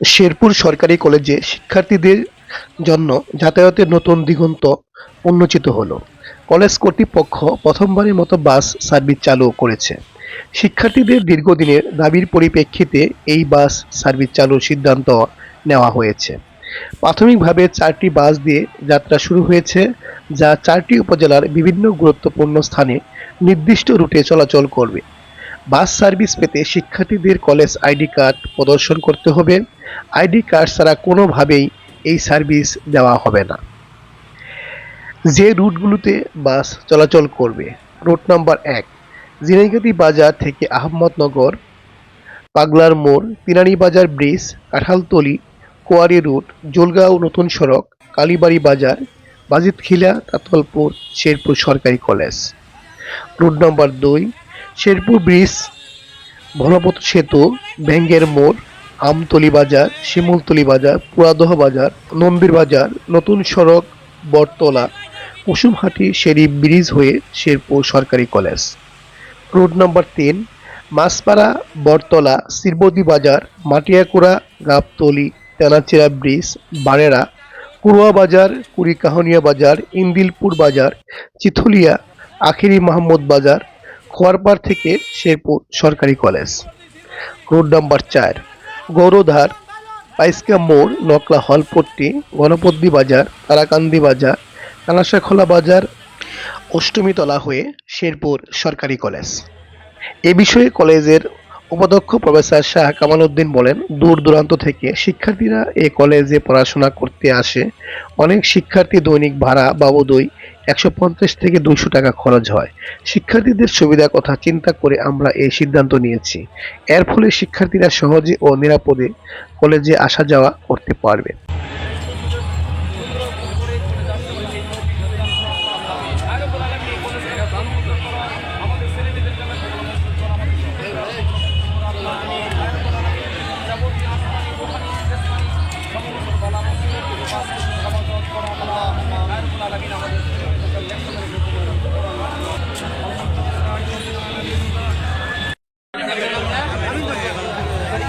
শেরপুর সরকারি কলেজে শিক্ষার্থীদের জন্য যাতায়াতের নতুন দিগন্ত উন্মোচিত হলো। কলেজ কর্তৃপক্ষ প্রথমবারের মতো বাস সার্ভিস চালু করেছে। শিক্ষার্থীদের দীর্ঘদিনের দাবির পরিপ্রেক্ষিতে এই বাস সার্ভিস চালুর সিদ্ধান্ত নেওয়া হয়েছে। প্রাথমিকভাবে চারটি বাস দিয়ে যাত্রা শুরু হয়েছে, যা চারটি উপজেলার বিভিন্ন গুরুত্বপূর্ণ স্থানে নির্দিষ্ট রুটে চলাচল করবে। বাস সার্ভিস পেতে শিক্ষার্থীদের কলেজ আইডি কার্ড প্রদর্শন করতে হবে। আইডি কার্ড ছাড়া কোনোভাবেই এই সার্ভিস দেওয়া হবে না। যে রুটগুলোতে বাস চলাচল করবে, রুট নাম্বার এক, জিনাইগাতি বাজার থেকে আহমদনগর, পাগলার মোড় Tinani Bazar bridge, Kanthaltali, quarry route, Jalgaon নতুন সড়ক, কালীবাড়ি বাজার, বাজিতখিলা, তাতলপুর, শেরপুর সরকারি কলেজ। রুট নম্বর দুই, শেরপুর ব্রিজ ভনপত সেতু ব্যাঙ্গের মোড় আমতলি বাজার, শিমুলতলি বাজার, পুরাদহ বাজার, নন্দীর বাজার, নতুন সড়ক, বটতলা, কুসুমহাটি শেরি ব্রিজ হয়ে শেরপুর সরকারি কলেজ। রোড নম্বর তিন, মাছপাড়া, বটতলা শিরবতী বাজার, মাটিয়াকুড়া, গাবতলি, তেনাচেরা ব্রিজ বারেরা কুড়ুয়া বাজার, কুড়িকাহনিয়া বাজার, ইন্দিলপুর বাজার, চিথুলিয়া, আখিরি মাহমুদ বাজার, খোয়ারপাড় থেকে শেরপুর সরকারি কলেজ। রোড নম্বর চার গৌরধার, পাইসকা মোড়, নকলা হলপট্টি গণপদ্দি বাজার, তারাকান্দি বাজার কালাসাখোলা বাজার, অষ্টমীতলা হয়ে শেরপুর সরকারি কলেজ। এ বিষয়ে কলেজের উপাধ্যক্ষ প্রফেসর শাহ কামাল উদ্দিন বলেন, দূর দূরান্ত থেকে শিক্ষার্থীরা এ কলেজে পড়াশোনা করতে আসে। অনেক শিক্ষার্থী দৈনিক ভাড়া বাবদই একশো পঞ্চাশ থেকে দুইশো টাকা খরচ হয়। শিক্ষার্থীদের সুবিধার কথা চিন্তা করে আমরা এই সিদ্ধান্ত নিয়েছি। এর ফলে শিক্ষার্থীরা সহজে ও নিরাপদে কলেজে আসা যাওয়া করতে পারবে। আমাদের